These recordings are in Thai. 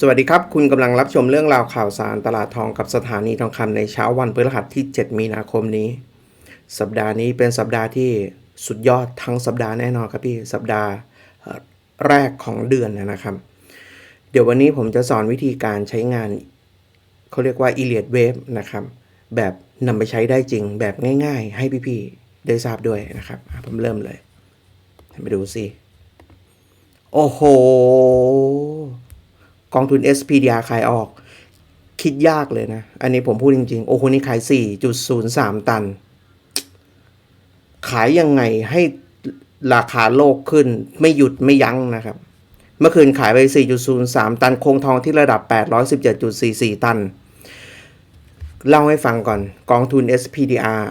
สวัสดีครับ คุณกำลังรับชมเรื่องราวข่าวสารตลาดทองกับสถานีทองคำในเช้าวันพฤหัสที่ 7 มีนาคมนี้ สัปดาห์นี้เป็นสัปดาห์ที่สุดยอดทั้งสัปดาห์แน่นอนครับพี่ สัปดาห์แรกของเดือนนะครับ เดี๋ยววันนี้ผมจะสอนวิธีการใช้งาน เขาเรียกว่า e l i o t Wave นะครับ แบบนำไปใช้ได้จริงแบบง่าย ๆ ให้พี่ๆได้ทราบด้วยนะครับ ผมเริ่มเลยให้มาดูสิ โอ้โห กองทุน SPDR ขายออก คิดยากเลยนะ อันนี้ผมพูดจริง ๆ โอ้โหนี่ขาย 4.03 ตัน ขายยังไงให้ราคาโลกขึ้นไม่หยุดไม่ยั้งนะครับ เมื่อคืนขายไป 4.03 ตัน คงทองที่ระดับ 817.44 ตัน เล่าให้ฟังก่อนกองทุน SPDR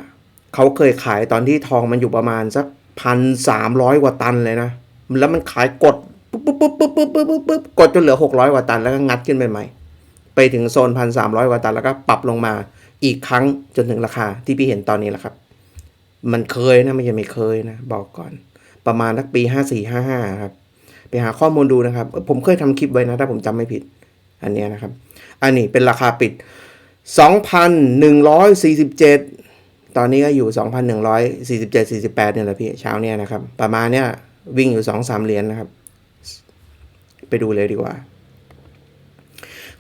เขาเคยขายตอนที่ทองมันอยู่ประมาณสักพันสามร้อยกว่าตันเลยนะ แล้วมันขายกด ปุ๊บปุ๊บปุ๊บปุ๊บปุ๊บปุ๊บปุ๊บปุ๊บกดจนเหลือหกร้อยกว่าตันแล้วก็งัดขึ้นไปใหม่ ไปถึงโซนพันสามร้อยกว่าตันแล้วก็ปรับลงมาอีกครั้งจนถึงราคาที่พี่เห็นตอนนี้แหละครับ มันเคยนะไม่ใช่ไม่เคยนะ บอกก่อน ประมาณนักปีห้าสี่ห้าห้าครับ ไปหาข้อมูลดูนะครับ ผมเคยทำคลิปไว้นะ ถ้าผมจำไม่ผิด อันนี้นะครับ อันนี้เป็นราคาปิด 2,147 ตอนนี้ก็อยู่ 2,147 48เนี่ยแหละพี่เช้าเนี่ยนะครับ ประมาณเนี้ยวิ่งอยู่ 2-3 เหรียญนะครับ ไปดูเลยดีกว่า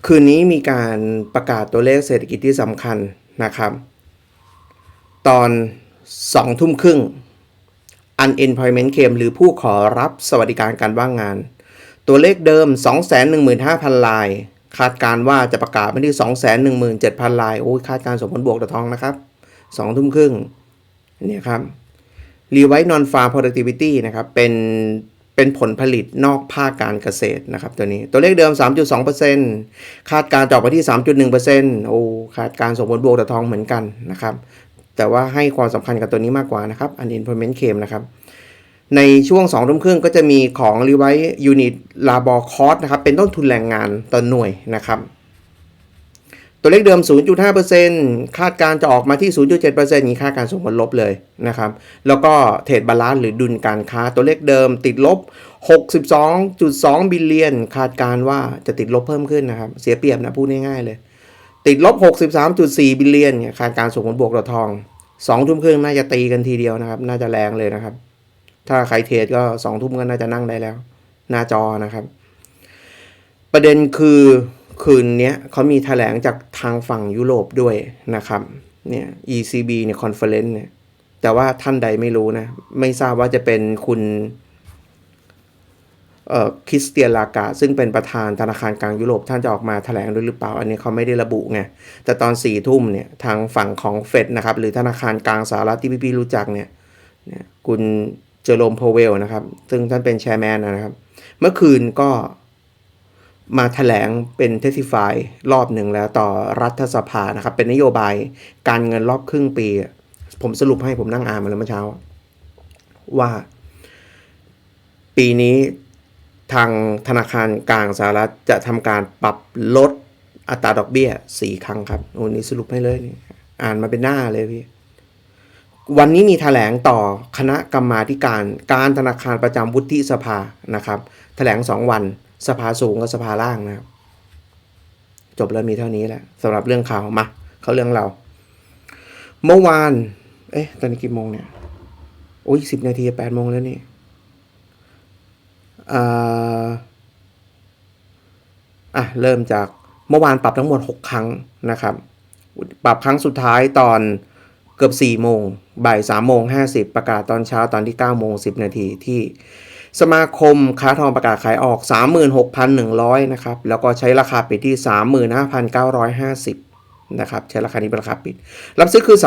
คืนนี้มีการประกาศตัวเลขเศรษฐกิจที่สำคัญนะครับ ตอน2ทุ่มครึ่ง unemployment claim หรือผู้ขอรับสวัสดิการการว่างงาน ตัวเลขเดิม 215,000 ลาย คาดการว่าจะประกาศไปที่ 217,000 ลาย โอ้ยคาดการสมผลบวกต่อทองนะครับ2ทุ่มครึ่งเนี่ยครับรีไว e ์นอนฟาร์ productivity นะครับ เป็น เป็นผลผลิตนอกภาคการเกษตรนะครับตัวนี้ตัวเลขเดิม 3.2%คาดการจะออกไปที่ 3.1%โอ้คาดการส่งผลบวกต่อทองเหมือนกันนะครับ แต่ว่าให้ความสำคัญกับตัวนี้มากกว่านะครับ unemployment claim นะครับในช่วง2ทุ่มครึ่งก็จะมีของรีไวซ์ยูนิตลาบอคอสนะครับ เป็นต้นทุนแรงงานต่อหน่วยนะครับ ตัวเลขเดิม 0.5%คาดการจะออกมาที่ 0.7%นี้คาดการส่งผลลบเลยนะครับ แล้วก็เทรดบาลานซ์หรือดุลการค้าตัวเลขเดิมติดลบ 62.2 บิลเลียน คาดการว่าจะติดลบเพิ่มขึ้นนะครับ เสียเปรียบนะพูดง่ายๆเลย ติดลบ 63.4 บิลเลียนคาดการส่งผลบวกต่อทอง2ทุ่มครึ่งน่าจะตีกันทีเดียวนะครับ น่าจะแรงเลยนะครับ ถ้าใครเทรดก็สองทุ่มก็น่าจะนั่งได้แล้ว หน้าจอนะครับ ประเด็นคือ คืนนี้เขามีแถลงจากทางฝั่งยุโรปด้วยนะครับเนี่ย ECB เนี่ยคอนเฟอเรนซ์เนี่ยแต่ว่าท่านใดไม่รู้นะ ไม่ทราบว่าจะเป็นคุณเอ่อคริสเตียนลากาซึ่งเป็นประธานธนาคารกลางยุโรปท่านจะออกมาแถลงด้วยหรือเปล่า อันนี้เขาไม่ได้ระบุไง แต่ตอนสี่ทุ่มเนี่ยทางฝั่งของเฟดนะครับ หรือธนาคารกลางสหรัฐที่พี่ๆรู้จักเนี่ยเนี่ยคุณเจอโรมโพเวลนะครับ ซึ่งท่านเป็นแชร์แมนนะครับ เมื่อคืนก็ มาแถลงเป็นเทสติฟายรอบหนึ่งแล้วต่อรัฐสภานะครับ เป็นนโยบายการเงินรอบครึ่งปี ผมสรุปให้ผมนั่งอ่านมาแล้วเมื่อเช้า ว่า ปีนี้ทางธนาคารกลางสหรัฐจะทำการปรับลดอัตราดอกเบี้ยสี่ครั้งครับโอ้นี่สรุปให้เลยนี่อ่านมาเป็นหน้าเลยพี่ วันนี้มีแถลงต่อคณะกรรมาธิการการธนาคารประจำวุฒิสภานะครับแถลงสองวัน สภาสูงกับสภาล่างนะครับ จบแล้วมีเท่านี้แหละสำหรับเรื่องข่าวมาเขาเรื่องเรา เมื่อวาน เอ๊ะ ตอนนี้กี่โมงเนี่ย โอ้ยสิบนาทีแปดโมงแล้วนี่อ่าอะ เริ่มจากเมื่อวานปรับทั้งหมด 6 ครั้งนะครับ ปรับครั้งสุดท้ายตอนเกือบ4โมงบ่าย3โมง50 ประกาศตอนเช้าตอนที่9โมง10 นาทีที่ สมาคมค้าทองประกาศขายออก 36,100 นะครับ แล้วก็ใช้ราคาปิดที่ 35,950 นะครับ ใช้ราคานี้เป็นราคาปิด รับซื้อคือ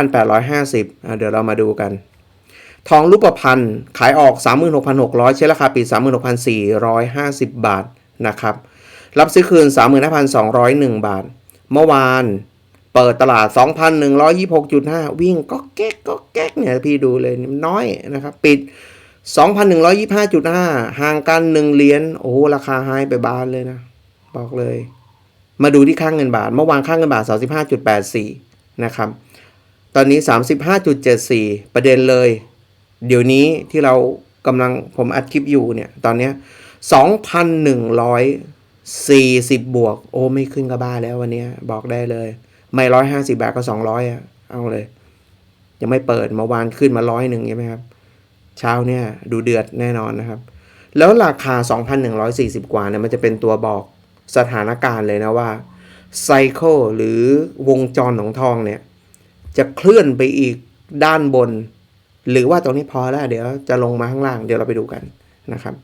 35,850อะเดี๋ยวเรามาดูกัน ทองรูปพรรณขายออก 36,600 ใช้ราคาปิด 36,450 บาทนะครับ รับซื้อคืน 35,201 บาท เมื่อวานเปิดตลาด 2,126.5 วิ่งก็แก๊กก็แก๊กเนี่ยพี่ดูเลยน้อยนะครับ ปิด 2,125.5 ห่างกัน 1 เหรียญ โอ้ ราคาไฮไปบานเลยนะ บอกเลย มาดูที่ค่างเงินบาท เมื่อวานค่างเงินบาท 35.84 นะครับ ตอนนี้ 35.74 ประเด็นเลย เดี๋ยวนี้ที่เรากำลังผมอัดคลิปอยู่เนี่ย ตอนเนี้ย2,100สี่สิบบวก โอ้ ไม่ขึ้นก็บ้าแล้ววันนี้บอกได้เลย ไม่ร้อยห้าสิบาทก็สองร้อยอะ เอาเลย ยังไม่เปิดเมื่อวานขึ้นมาร้อยหนึ่งใช่ไหมครับ เช้าเนี่ยดูเดือดแน่นอนนะครับ แล้วราคา 2,140 กว่าเนี่ยมันจะเป็นตัวบอกสถานการณ์เลยนะว่าไซเคิลหรือวงจรของทองเนี่ย จะเคลื่อนไปอีกด้านบน หรือว่าตรงนี้พอแล้ว เดี๋ยวจะลงมาข้างล่างเดี๋ยวเราไปดูกันนะครับ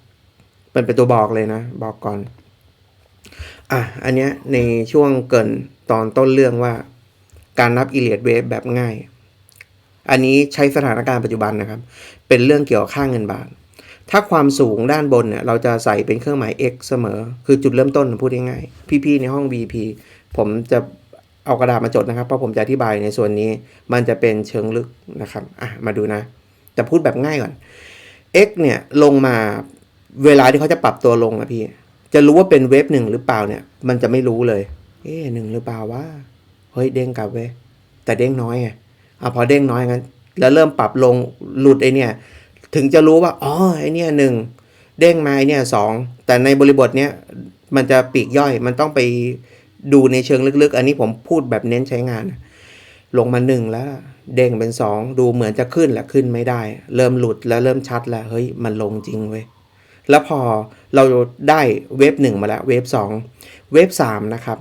เป็นเป็นตัวบอกเลยนะ บอกก่อน อะ อันเนี้ยในช่วงเกินตอนต้นเรื่องว่า การนับอิเลียดเวฟแบบง่าย อันนี้ใช้สถานการณ์ปัจจุบันนะครับ เป็นเรื่องเกี่ยวกับค่าเงินบาท ถ้าความสูงด้านบนเนี่ยเราจะใส่เป็นเครื่องหมาย x เสมอ คือจุดเริ่มต้นพูดง่ายๆพี่ๆในห้อง VP ผมจะเอากระดาษมาจดนะครับ เพราะผมจะอธิบายในส่วนนี้มันจะเป็นเชิงลึกนะครับอะมาดูนะแต่พูดแบบง่ายก่อน x เนี่ยลงมาเวลาที่เขาจะปรับตัวลงอะพี่ จะรู้ว่าเป็นเวฟหนึ่งหรือเปล่าเนี่ย มันจะไม่รู้เลย เอ๊หนึ่งหรือเปล่าวะเฮ้ยเด้งกลับเว้แต่เด้งน้อยไง อะพอเด้งน้อยงั้นแล้วเริ่มปรับลงหลุดไอเนี่ยถึงจะรู้ว่าอ๋อไอเนี่ยหนึ่งเด้งมาไอเนี่ยสองแต่ในบริบทเนี้ยมันจะปีกย่อยมันต้องไปดูในเชิงลึกๆ อันนี้ผมพูดแบบเน้นใช้งาน ลงมาหนึ่งแล้ว เด้งเป็นสองดูเหมือนจะขึ้นแหละขึ้นไม่ได้ เริ่มหลุดแล้วเริ่มชัดแล้วเฮ้ยมันลงจริงเว้ยแล้วพอเราได้เวฟหนึ่งมาแล้วเวฟสองเวฟสามนะครับ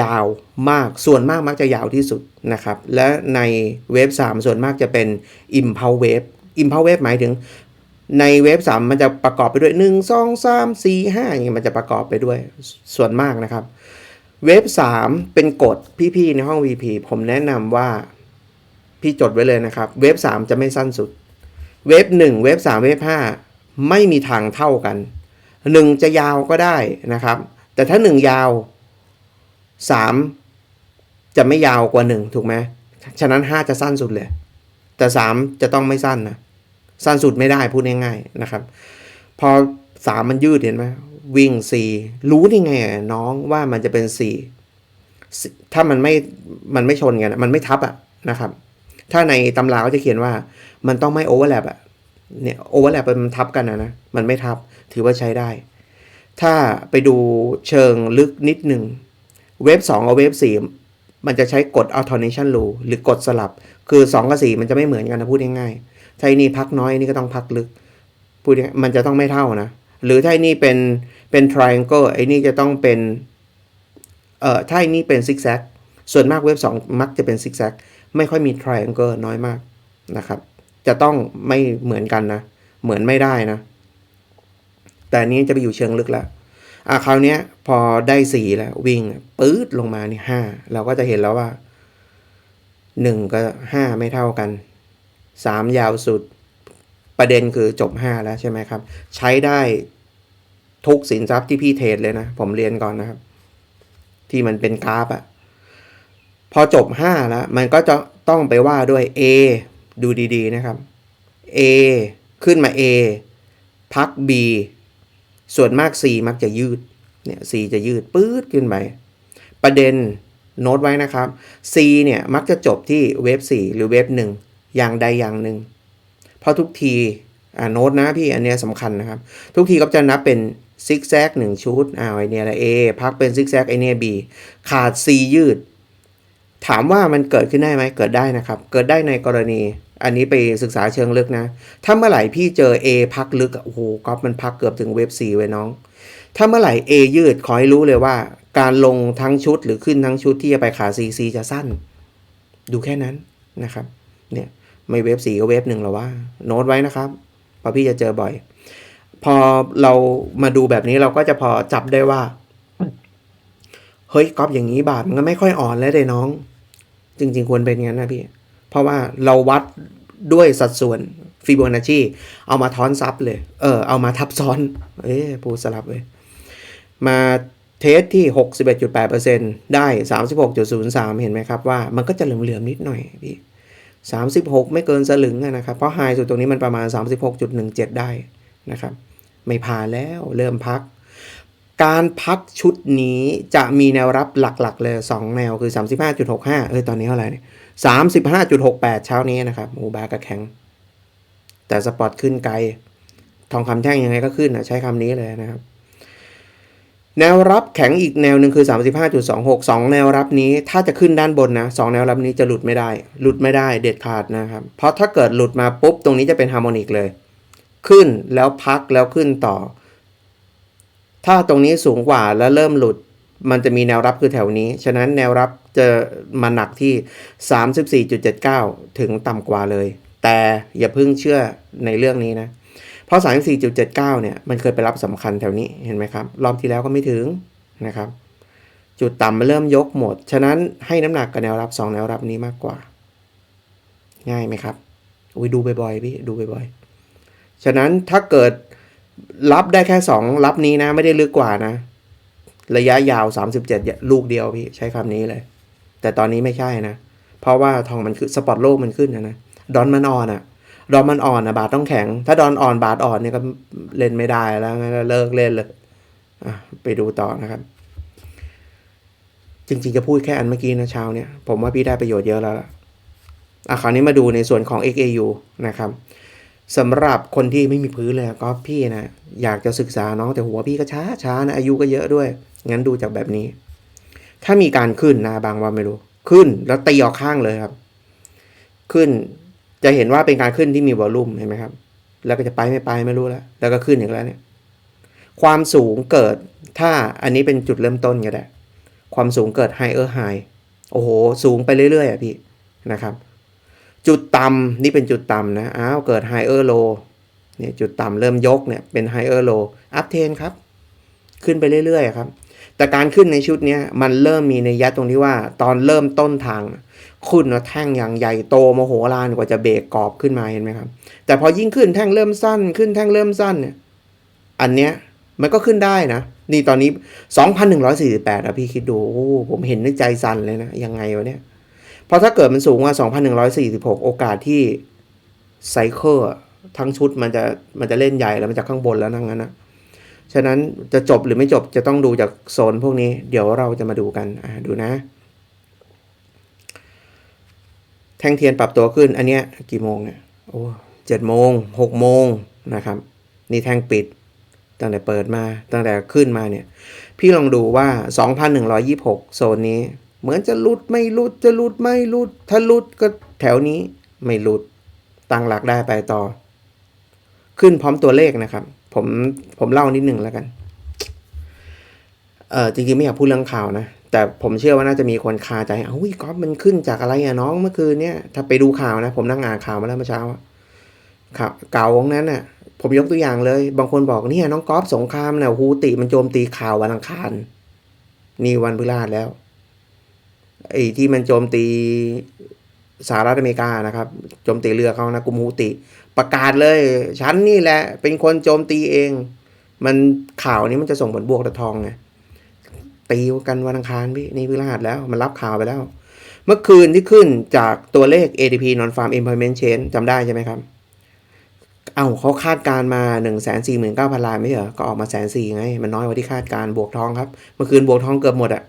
ยาวมากส่วนมากมักจะยาวที่สุดนะครับ และในเวฟ3ส่วนมากจะเป็น impulse wave impulse wave หมายถึงในเวฟ3มันจะประกอบไปด้วย 1 2 3 4 5อย่างเงี้ยมันจะประกอบไปด้วยส่วนมากนะครับ เวฟ3เป็นกฎพี่ๆในห้อง VP ผมแนะนำว่าพี่จดไว้เลยนะครับ เวฟ3จะไม่สั้นสุด เวฟ1เวฟ3เวฟ5ไม่มีทางเท่ากัน 1 จะยาวก็ได้นะครับ แต่ถ้า 1 ยาว สามจะไม่ยาวกว่าหนึ่งถูกไหมฉะนั้นห้าจะสั้นสุดเลย แต่สามจะต้องไม่สั้นนะ สั้นสุดไม่ได้พูดง่ายๆนะครับ พอสามมันยืดเห็นไหมวิ่งสี่รู้ได้ไงน้องว่ามันจะเป็นสี่ถ้ามันไม่มันไม่ชนกันมันไม่ทับอะนะครับ ถ้าในตำราเขาจะเขียนว่ามันต้องไม่โอเวอร์แลปอะเนี่ยโอเวอร์แลปมันทับกันนะนะมันไม่ทับถือว่าใช้ได้ ถ้าไปดูเชิงลึกนิดหนึ่ง เวฟ2กับเวฟ4มันจะใช้กฎ alternation rule หรือกฎสลับ คือ 2 กับ 4 มันจะไม่เหมือนกันนะพูดง่ายๆถ้าไอ้นี่พักน้อยนี่ก็ต้องพักลึกพูดง่ายมันจะต้องไม่เท่านะ หรือถ้าไอ้นี่เป็นเป็น triangle ไอ้นี่จะต้องเป็นเอ่อถ้าไอ้นี่เป็น zigzag ส่วนมากเวฟ2มักจะเป็น zigzag ไม่ค่อยมี triangle น้อยมากนะครับ จะต้องไม่เหมือนกันนะ เหมือนไม่ได้นะ แต่นี้จะไปอยู่เชิงลึกแล้ว อะคราวเนี้ย พอได้สี่แล้ววิ่งปื๊ดลงมานี่ห้าเราก็จะเห็นแล้วว่าหนึ่งกับห้าไม่เท่ากันสามยาวสุดประเด็นคือจบห้าแล้วใช่ไหมครับ ใช้ได้ทุกสินทรัพย์ที่พี่เทรดเลยนะ ผมเรียนก่อนนะครับ ที่มันเป็นกราฟอะพอจบห้าแล้ว มันก็จะต้องไปว่าด้วย A ดูดีๆนะครับ A ขึ้นมา A พัก B ส่วนมาก C มักจะยืดเนี่ย C จะยืดปื๊ดขึ้นไปประเด็นโน้ตไว้นะครับ C เนี่ยมักจะจบที่เวฟ4หรือเวฟ1อย่างใดอย่างหนึ่งเพราะทุกทีอ่าโน้ตนะพี่อันเนี้ยสำคัญนะครับ ทุกทีก็จะนับเป็นซิกแซกหนึ่งชุดอ้าวไอเนี้ยละ A พักเป็นซิกแซกไอเนี้ย B ขาด C ยืด ถามว่ามันเกิดขึ้นได้ไหมเกิดได้นะครับ เกิดได้ในกรณี อันนี้ไปศึกษาเชิงลึกนะ ถ้าเมื่อไหร่พี่เจอ A พักลึกอะโอ้โหก๊อฟมันพักเกือบถึงเว็บ4ไว้น้อง ถ้าเมื่อไหร่ A ยืดขอให้รู้เลยว่า การลงทั้งชุดหรือขึ้นทั้งชุดที่จะไปขา C C จะสั้น ดูแค่นั้นนะครับ เนี่ยไม่เว็บ4ก็เว็บหนึ่งหรอว่า โน้ตไว้นะครับเพราะพี่จะเจอบ่อย พอเรามาดูแบบนี้เราก็จะพอจับได้ว่าเฮ้ยก๊อฟอย่างนี้บาทมันก็ไม่ค่อยอ่อนแล้วเลยน้อง จริง ๆ ควรเป็นงั้นนะพี่ เพราะว่าเราวัดด้วยสัดส่วนฟิโบนัชชีเอามาท้อนซับเลย เออ เอามาทับซ้อน เอ๊ะปูสลับเลยมาเทสที่ 61.8%ได้ 36.03 เห็นไหมครับว่ามันก็จะเหลื่อมๆนิดหน่อยพี่ 36 ไม่เกินสลึงนะครับ เพราะไฮสุดตรงนี้มันประมาณ 36.17 ได้นะครับ ไม่ผ่านแล้วเริ่มพัก การพักชุดนี้จะมีแนวรับหลักๆ เลย 2 แนวคือ 35.65 เอ้ยตอนนี้เท่าไหร่เนี่ย 35.68 เช้านี้นะครับอ้บากระแข็ง แต่สปอร์ตขึ้นไกล ทองคำแท่งยังไงก็ขึ้นนะใช้คำนี้เลยนะครับ แนวรับแข็งอีกแนวหนึ่งคือ 35.26 2 แนวรับนี้ถ้าจะขึ้นด้านบนนะ 2 แนวรับนี้จะหลุดไม่ได้ หลุดไม่ได้เด็ดขาดนะครับ เพราะถ้าเกิดหลุดมาปุ๊บ ตรงนี้จะเป็นฮาร์โมนิกเลย ขึ้นแล้วพักแล้วขึ้นต่อ ถ้าตรงนี้สูงกว่าแล้วเริ่มหลุด มันจะมีแนวรับคือแถวนี้ ฉะนั้นแนวรับจะมาหนักที่ 34.79 ถึงต่ำกว่าเลย แต่อย่าเพิ่งเชื่อในเรื่องนี้นะ เพราะ 34.79 เนี่ย มันเคยไปรับสำคัญแถวนี้ เห็นไหมครับ รอบที่แล้วก็ไม่ถึงนะครับ จุดต่ำมันเริ่มยกหมด ฉะนั้นให้น้ำหนักกับแนวรับ 2 แนวรับนี้มากกว่า ง่ายไหมครับ อุ้ยดูบ่อยๆพี่ ดูบ่อยๆ ฉะนั้นถ้าเกิดรับได้แค่ 2 รับนี้นะ ไม่ได้ลึกกว่านะ ระยะยาว 37 ลูกเดียวพี่ใช้คำนี้เลย แต่ตอนนี้ไม่ใช่นะ เพราะว่าทองมันคือสปอตโลกมันขึ้นนะนะดอนมันอ่อนอะดอนมันอ่อนอะบาทต้องแข็ง ถ้าดอนอ่อนบาทอ่อนเนี่ยก็เล่นไม่ได้แล้วก็เลิกเล่นเลยไปดูต่อนะครับ จริงๆจะพูดแค่อันเมื่อกี้นะเช้าเนี่ย ผมว่าพี่ได้ประโยชน์เยอะแล้วล่ะอะคราวนี้มาดูในส่วนของ XAU นะครับสำหรับคนที่ไม่มีพื้นเลยก็พี่นะ อยากจะศึกษาน้องแต่หัวพี่ก็ช้าช้านะอายุก็เยอะด้วย งั้นดูจากแบบนี้ ถ้ามีการขึ้นนะบางว่าไม่รู้ ขึ้นแล้วตีออกข้างเลยครับ ขึ้นจะเห็นว่าเป็นการขึ้นที่มีวอลลุ่มเห็นไหมครับ แล้วก็จะไปไม่ไปไม่รู้แล้ว แล้วก็ขึ้นอีกแล้วเนี่ย ความสูงเกิดถ้าอันนี้เป็นจุดเริ่มต้นก็ได้ ความสูงเกิดไฮเออร์ไฮโอ้โห สูงไปเรื่อยๆอะพี่นะครับ จุดต่ำนี่เป็นจุดต่ำนะ อ้าวเกิดไฮเออร์โลเนี่ยจุดต่ำเริ่มยกเนี่ยเป็นไฮเออร์โลอัพเทนครับ ขึ้นไปเรื่อยๆครับ แต่การขึ้นในชุดนี้มันเริ่มมีในยะตรงที่ว่าตอนเริ่มต้นทางขึ้นแท่งอย่างใหญ่โตโมโหลานกว่าจะเบรกกรอบขึ้นมาเห็นไหมครับ แต่พอยิ่งขึ้นแท่งเริ่มสั้น ขึ้นแท่งเริ่มสั้นเนี่ยอันเนี้ยมันก็ขึ้นได้นะ นี่ตอนนี้ 2,148อะพี่คิดดูโอ้ผมเห็นในใจสั่นเลยนะ ยังไงวะเนี่ยเพราะถ้าเกิดมันสูงกว่า 2,146 โอกาสที่ไซเคิลทั้งชุดมันจะมันจะเล่นใหญ่แล้วมันจากข้างบนแล้วนั่งนั้นนะ ฉะนั้นจะจบหรือไม่จบจะต้องดูจากโซนพวกนี้ เดี๋ยวเราจะมาดูกันดูนะ แท่งเทียนปรับตัวขึ้น อันเนี้ยกี่โมงเนี่ยโอ้เจ็ดโมงหกโมงนะครับ นี่แท่งปิดตั้งแต่เปิดมาตั้งแต่ขึ้นมาเนี่ย พี่ลองดูว่า 2,126 โซนนี้ เหมือนจะลุดไม่ลุดจะลุดไม่ลุด ถ้าลุดก็แถวนี้ไม่ลุดตั้งหลักได้ไปต่อ ขึ้นพร้อมตัวเลขนะครับ ผมผมเล่านิดหนึ่งแล้วกัน เออจริงๆไม่อยากพูดเรื่องข่าวนะ แต่ผมเชื่อว่าน่าจะมีคนคาใจเอ้าก๊อฟมันขึ้นจากอะไรอะน้องเมื่อคืนเนี่ย ถ้าไปดูข่าวนะ ผมนั่งอ่านข่าวมาแล้วเมื่อเช้าข่าวเก่าของนั้นน่ะ ผมยกตัวอย่างเลย บางคนบอกเนี่ยน้องก๊อฟสงครามเนี่ยฮูติมันโจมตีข่าววันอังคาร นี่วันพฤหัสแล้วไอ้ที่มันโจมตี สหรัฐอเมริกานะครับโจมตีเรือเขานะกลุ่มฮูติ ประกาศเลยฉันนี่แหละ เป็นคนโจมตีเอง มันข่าวนี้มันจะส่งผลบวกต่อทองไงตีกันวันอังคารพี่นี่พฤหัสแล้ว มันรับข่าวไปแล้ว เมื่อคืนที่ขึ้นจากตัวเลข ADP non farm employment change จำได้ใช่ไหมครับ เอ้าเขาคาดการมา 1 4 9 0 0 0 ลายไม่เหรอ ก็ออกมาแสนสี่ไง มันน้อยกว่าที่คาดการบวกทองครับ เมื่อคืนบวกทองเกือบหมดอะ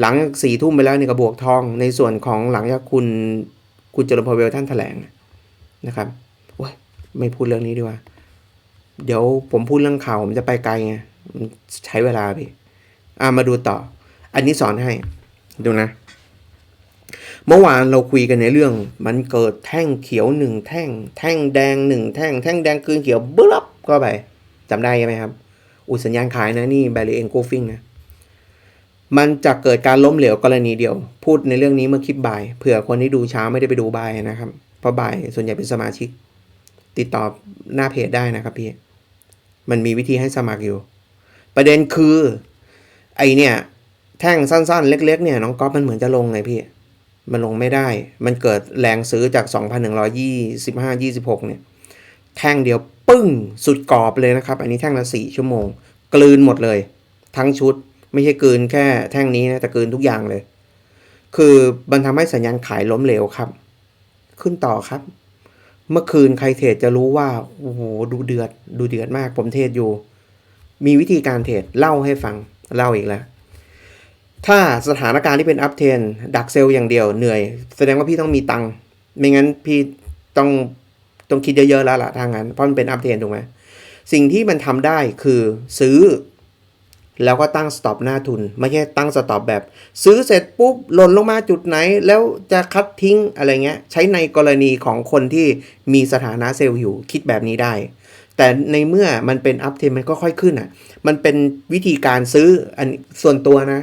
หลังสี่ทุ่มไปแล้วเนี่ยก็บวกทองในส่วนของหลังจากคุณ คุณเจริญพอเวลท่านแถลงนะครับโอ้ยไม่พูดเรื่องนี้ดีกว่า เดี๋ยวผมพูดเรื่องข่าวผมจะไปไกลไงมันใช้เวลาพี่อ่ามาดูต่อ อันนี้สอนให้ดูนะ เมื่อวานเราคุยกันในเรื่อง มันเกิดแท่งเขียวหนึ่งแท่ง แท่งแดงหนึ่งแท่ง แท่งแดงคืนเขียวบึ๊บก็ไปจำได้ไหมครับ อุสัญญาณขายนะนี่แบรีเองโกฟิงนะ มันจะเกิดการล้มเหลวกรณีเดียว พูดในเรื่องนี้เมื่อคลิปบ่ายเผื่อคนที่ดูเช้าไม่ได้ไปดูบ่ายนะครับ เพราะบ่ายส่วนใหญ่เป็นสมาชิก ติดต่อหน้าเพจได้นะครับพี่ มันมีวิธีให้สมัครอยู่ ประเด็นคือ ไอเนี่ย แท่งสั้นๆ เล็ก ๆ เนี่ยน้องก๊อฟมันเหมือนจะลงไงพี่ มันลงไม่ได้ มันเกิดแรงซื้อจาก 2,125 26 เนี่ย แท่งเดียวปึ้งสุดกรอบเลยนะครับ อันนี้แท่งละ4ชั่วโมง กลืนหมดเลย ทั้งชุด ไม่ใช่กลืนแค่แท่งนี้นะแต่กลืนทุกอย่างเลย คือมันทำให้สัญญาณขายล้มเหลวครับ ขึ้นต่อครับ เมื่อคืนใครเทรดจะรู้ว่าโอ้โหดูเดือด ดูเดือดมาก ผมเทรดอยู่ มีวิธีการเทรดเล่าให้ฟังเล่าอีกแล้วถ้าสถานการณ์ที่เป็นอัพเทนดักเซลอย่างเดียวเหนื่อย แสดงว่าพี่ต้องมีตังค์ไม่งั้นพี่ต้องต้องคิดเยอะๆแล้วล่ะทางนั้นเพราะมันเป็นอัพเทนถูกไหมสิ่งที่มันทำได้คือซื้อ แล้วก็ตั้งสต็อปหน้าทุน ไม่ใช่ตั้งสต็อปแบบ ซื้อเสร็จปุ๊บหล่นลงมาจุดไหน แล้วจะคัดทิ้งอะไรเงี้ย ใช้ในกรณีของคนที่มีสถานะเซลล์อยู่คิดแบบนี้ได้ แต่ในเมื่อมันเป็นอัพเทนมันก็ค่อยขึ้นอะ มันเป็นวิธีการซื้ออันส่วนตัวนะ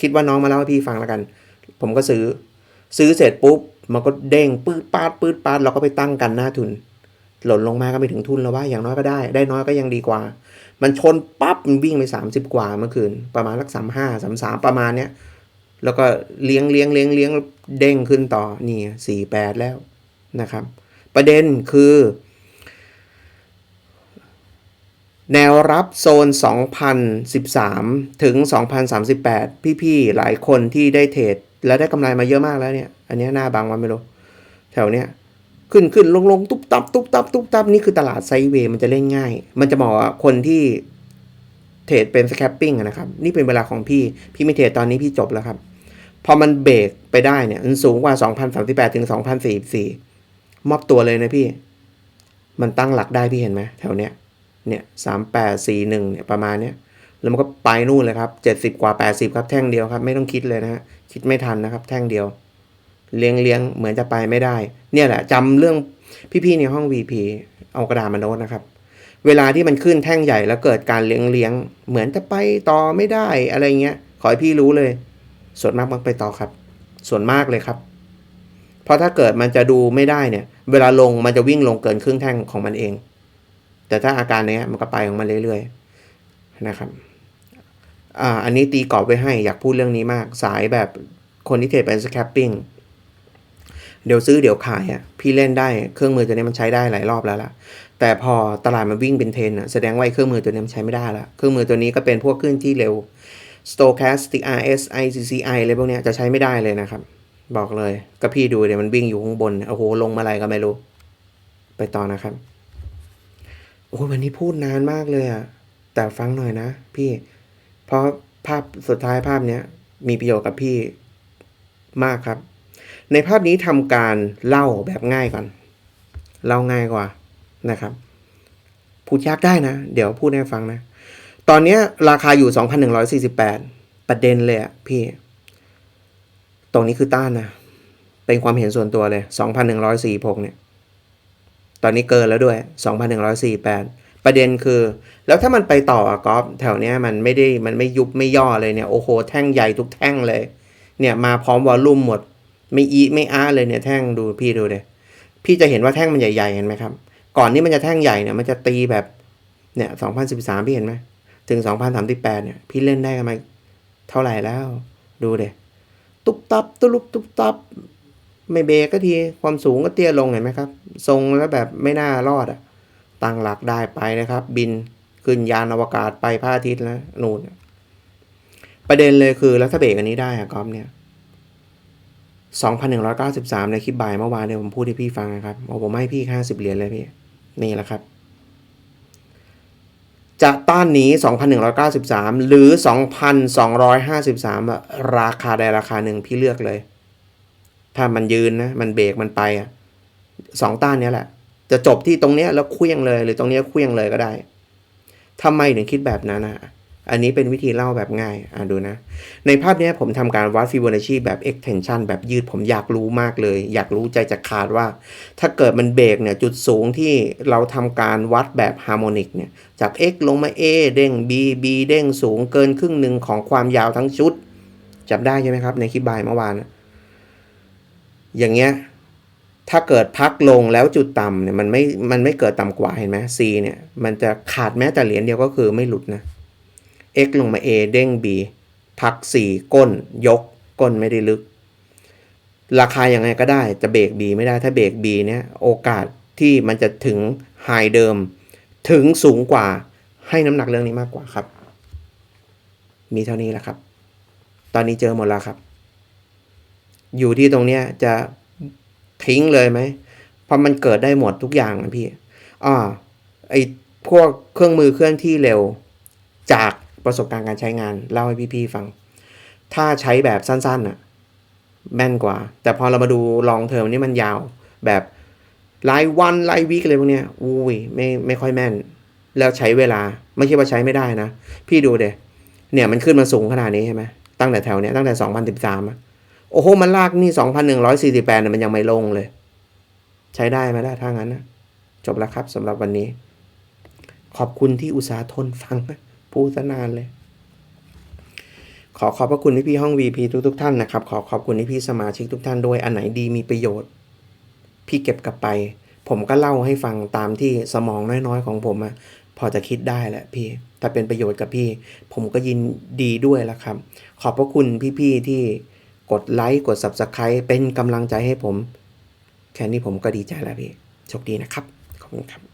คิดว่าน้องมาเล่าให้พี่ฟังแล้วกัน ผมก็ซื้อ ซื้อเสร็จปุ๊บมันก็เด้งปืดปาดปืดปาดเราก็ไปตั้งกันหน้าทุน หล่นลงมาก็ไม่ถึงทุนแล้วว่าอย่างน้อยก็ได้ ได้น้อยก็ยังดีกว่า มันชนปั๊บมันวิ่งไปสามสิบกว่าเมื่อคืน ประมาณสักสามห้าสามสามประมาณเนี้ยแล้วก็เลี้ยงเลี้ยงเลี้ยงเลี้ยงเด้งขึ้นต่อนี่สี่แปดแล้วนะครับ ประเด็นคือ แนวรับโซน 2013 ถึง 2038 พี่ๆ หลายคนที่ได้เทรดและได้กำไรมาเยอะมากแล้วเนี่ย อันนี้หน้าบางวันไม่รู้ แถวเนี้ย ขึ้นขึ้นลงลงตุ๊บตับตุ๊บตับตุ๊บตับนี่คือตลาดไซด์เวย์มันจะเล่นง่าย มันจะเหมาะกับคนที่เทรดเป็นสแคปปิ้งนะครับ นี่เป็นเวลาของพี่ พี่ไม่เทรดตอนนี้พี่จบแล้วครับ พอมันเบรกไปได้เนี่ยมันสูงกว่า 2038 ถึง 2044 มอบตัวเลยนะพี่ มันตั้งหลักได้พี่เห็นไหมแถวเนี้ย เนี่ยสามแปดสี่หนึ่งเนี่ยประมาณเนี้ย แล้วมันก็ไปนู่นเลยครับเจ็ดสิบกว่าแปดสิบครับแท่งเดียวครับ ไม่ต้องคิดเลยนะฮะ คิดไม่ทันนะครับ แท่งเดียว เลี้ยงเลี้ยงเหมือนจะไปไม่ได้ เนี่ยแหละจำเรื่องพี่ๆในห้อง VP เอากระดาษมาโน้ตนะครับ เวลาที่มันขึ้นแท่งใหญ่แล้วเกิดการเลี้ยงเลี้ยงเหมือนจะไปต่อไม่ได้อะไรเงี้ย ขอให้พี่รู้เลย ส่วนมากมันไปต่อครับ ส่วนมากเลยครับ เพราะถ้าเกิดมันจะดูไม่ได้เนี่ย เวลาลงมันจะวิ่งลงเกินครึ่งแท่งของมันเอง แต่ถ้าอาการเนี้ยมันก็ไปของมันเรื่อยๆนะครับอ่าอันนี้ตีกรอบไว้ให้อยากพูดเรื่องนี้มาก สายแบบคนที่เทรดเป็นสแคปปิ้ง เดี๋ยวซื้อเดี๋ยวขายอะพี่เล่นได้เครื่องมือตัวนี้มันใช้ได้หลายรอบแล้วล่ะ แต่พอตลาดมันวิ่งเป็นเทรนอะแสดงว่าไอ้เครื่องมือตัวนี้มันใช้ไม่ได้ละเครื่องมือตัวนี้ก็เป็นพวกเครื่องที่เร็ว stochastic RSI CCI อะไรพวกเนี้ยจะใช้ไม่ได้เลยนะครับ บอกเลยก็พี่ดูเดี๋ยวมันวิ่งอยู่ข้างบนโอ้โหลงมาอะไรก็ไม่รู้ ไปต่อนะครับโอ้ยวันนี้พูดนานมากเลยอะแต่ฟังหน่อยนะ พี่ เพราะภาพสุดท้ายภาพเนี้ยมีประโยชน์กับพี่มากครับ ในภาพนี้ทำการเล่าแบบง่ายก่อน เล่าง่ายกว่านะครับ พูดยากได้นะ เดี๋ยวพูดให้ฟังนะ ตอนนี้ราคาอยู่ 2,148 ประเด็นเลยอะพี่ ตรงนี้คือต้านนะ เป็นความเห็นส่วนตัวเลย 2,146เนี่ย ตอนนี้เกินแล้วด้วย 2,148 ประเด็นคือ แล้วถ้ามันไปต่ออะกอฟแถวเนี้ยมันไม่ได้มันไม่ยุบไม่ย่อเลยเนี่ยโอ้โหแท่งใหญ่ทุกแท่งเลย เนี่ยมาพร้อมวอลลุ่มหมด ไม่อีไม่อาเลยเนี่ยแท่งดูพี่ดูเลยพี่จะเห็นว่าแท่งมันใหญ่ๆเห็นไหมครับ ก่อนที่มันจะแท่งใหญ่เนี่ยมันจะตีแบบเนี่ย2013พี่เห็นไหมถึง2038เนี่ยพี่เล่นได้กันมาเท่าไหร่แล้ว ดูเดยตุ๊บตับตุลุบตุ๊บตับไม่เบรกก็ทีความสูงก็เตี้ยลงเห็นไหมครับ ทรงแล้วแบบไม่น่ารอดอะตั้งหลักได้ไปนะครับ บินขึ้นยานอวกาศไปพระอาทิตย์แล้วนู่นประเด็นเลยคือแล้วถ้าเบรกอันนี้ได้อะกอฟเนี่ย 2,193 ในคลิปบ่ายเมื่อวานเนี่ยผมพูดให้พี่ฟังนะครับโอ้ผมให้พี่ 50 เหรียญเลยพี่ นี่แหละครับ จะต้านหนี 2,193 หรือ 2,253 ราคาใดราคาหนึ่งพี่เลือกเลย ถ้ามันยืนนะ มันเบรกมันไปอะสองต้านเนี้ยแหละ จะจบที่ตรงเนี้ยแล้วเคลี้ยงเลย หรือตรงเนี้ยเคลี้ยงเลยก็ได้ทำไมถึงคิดแบบนั้นอะ อันนี้เป็นวิธีเล่าแบบง่าย อะดูนะ ในภาพนี้ผมทำการวัดฟิโบนัชชีแบบ extension แบบยืดผมอยากรู้มากเลย อยากรู้ใจจะขาดว่า ถ้าเกิดมันเบรกเนี่ย จุดสูงที่เราทำการวัดแบบฮาร์โมนิกเนี่ย จาก x ลงมา a เด้ง b b เด้งสูงเกินครึ่งหนึ่งของความยาวทั้งชุดจำได้ใช่ไหมครับ ในคลิปบายเมื่อวานนะอย่างเงี้ยถ้าเกิดพักลงแล้วจุดต่ำเนี่ยมันไม่มันไม่เกิดต่ำกว่าเห็นไหม C เนี่ยมันจะขาดแม้แต่เหรียญเดียวก็คือไม่หลุดนะ x ลงมา a เด้ง b พัก C ก้น ยก ก้นไม่ได้ลึก ราคายังไงก็ได้จะเบรก B ไม่ได้ถ้าเบรก B เนี่ยโอกาสที่มันจะถึงไฮเดิม ถึงสูงกว่าให้น้ำหนักเรื่องนี้มากกว่าครับ มีเท่านี้แหละครับ ตอนนี้เจอหมดแล้วครับ อยู่ที่ตรงเนี้ยจะทิ้งเลยไหมเพราะมันเกิดได้หมดทุกอย่างนะพี่อ่าไอพวกเครื่องมือเคลื่อนที่เร็ว จาก ประสบการณ์การใช้งานเล่าให้พี่ๆฟัง ถ้าใช้แบบสั้นๆน่ะแม่นกว่า แต่พอเรามาดูลองเทอมนี่มันยาว แบบรายวันรายวีคอะไรพวกเนี้ยอุ้ยไม่ไม่ค่อยแม่น แล้วใช้เวลาไม่ใช่ว่าใช้ไม่ได้นะ พี่ดูเดเนี่ยมันขึ้นมาสูงขนาดนี้ใช่ไหมตั้งแต่แถวเนี้ยตั้งแต่สองพันสิบสามอะโอ้โหมันลากนี่สองพันหนึ่งร้อยสี่สิบแปดเนี่ยมันยังไม่ลงเลย ใช้ได้ไหมล่ะถ้างั้นนะจบแล้วครับสำหรับวันนี้ ขอบคุณที่อุตส่าห์ทนฟังนะ พูดซะนานเลย ขอขอบพระคุณที่พี่ห้อง VP ทุกทุกท่านนะครับ ขอขอบคุณที่พี่สมาชิกทุกท่านด้วยอันไหนดีมีประโยชน์ พี่เก็บกลับไป ผมก็เล่าให้ฟังตามที่สมองน้อยๆของผมอะพอจะคิดได้แหละพี่ ถ้าเป็นประโยชน์กับพี่ ผมก็ยินดีด้วยละครับ ขอบพระคุณพี่ๆที่กดไลค์กด Subscribe เป็นกำลังใจให้ผม แค่นี้ผมก็ดีใจแล้วพี่ โชคดีนะครับ ขอบคุณครับ